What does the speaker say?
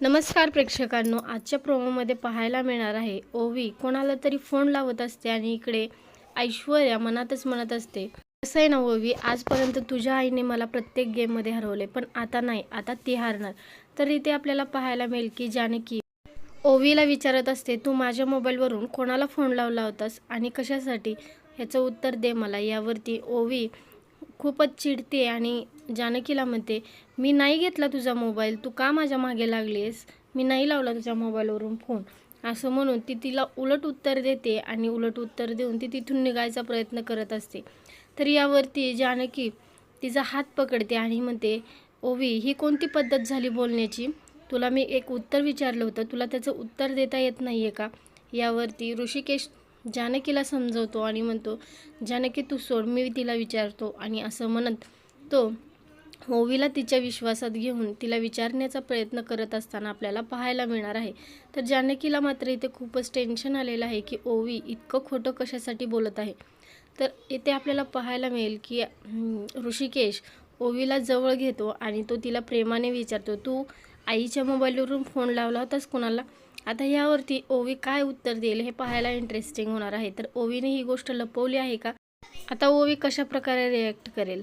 नमस्कार प्रेक्षकांनो आजच्या प्रोमोमध्ये पाहायला मिळणार आहे ओवी. कोणाला तरी फोन लावत असते आणि इकडे ऐश्वर्या मनातच म्हणत असते कसं आहे ना ओवी आजपर्यंत तुझ्या आईने मला प्रत्येक गेममध्ये हरवले पण आता नाही आता ती हारणार. तर इथे आपल्याला पाहायला मिळेल की जानकी ओवीला विचारत असते तू माझ्या मोबाईलवरून कोणाला फोन लावला होतास आणि कशासाठी? ह्याचं उत्तर दे मला. यावरती ओवी खूपच चिडते आणि जानकीला म्हणते मी नाही घेतला तुझा मोबाईल तू का माझ्या मागे लागलीस मी नाही लावला तुझ्या मोबाईलवरून फोन. असं म्हणून ती तिला उलट उत्तर देते आणि उलट उत्तर देऊन ती तिथून निघायचा प्रयत्न करत असते. तर यावरती जानकी तिचा हात पकडते आणि म्हणते ओवी ही कोणती पद्धत झाली बोलण्याची? तुला मी एक उत्तर विचारलं होतं तुला त्याचं उत्तर देता येत नाही आहे का? यावरती ऋषिकेश जानकीला समजवतो आणि म्हणतो जानकी तू सोड मी तिला विचारतो. आणि असं म्हणत तो ओवीला तिच्या विश्वासात घेऊन तिला विचारण्याचा प्रयत्न करत असताना आपल्याला पाहायला मिळणार आहे. तर जानकीला मात्र इथे खूपच टेन्शन आलेलं आहे की ओवी इतकं खोटं कशासाठी बोलत आहे? तर इथे आपल्याला पाहायला मिळेल की ऋषिकेश ओवीला जवळ घेतो आणि तो तिला प्रेमाने विचारतो तू आईच्या मोबाईलवरून फोन लावला होतास कोणाला? आता यावरती ओवी काय उत्तर देईल हे पाहायला इंटरेस्टिंग होणार आहे. तर ओवीने ही गोष्ट लपवली आहे का? आता ओवी कशा प्रकारे रिॲक्ट करेल?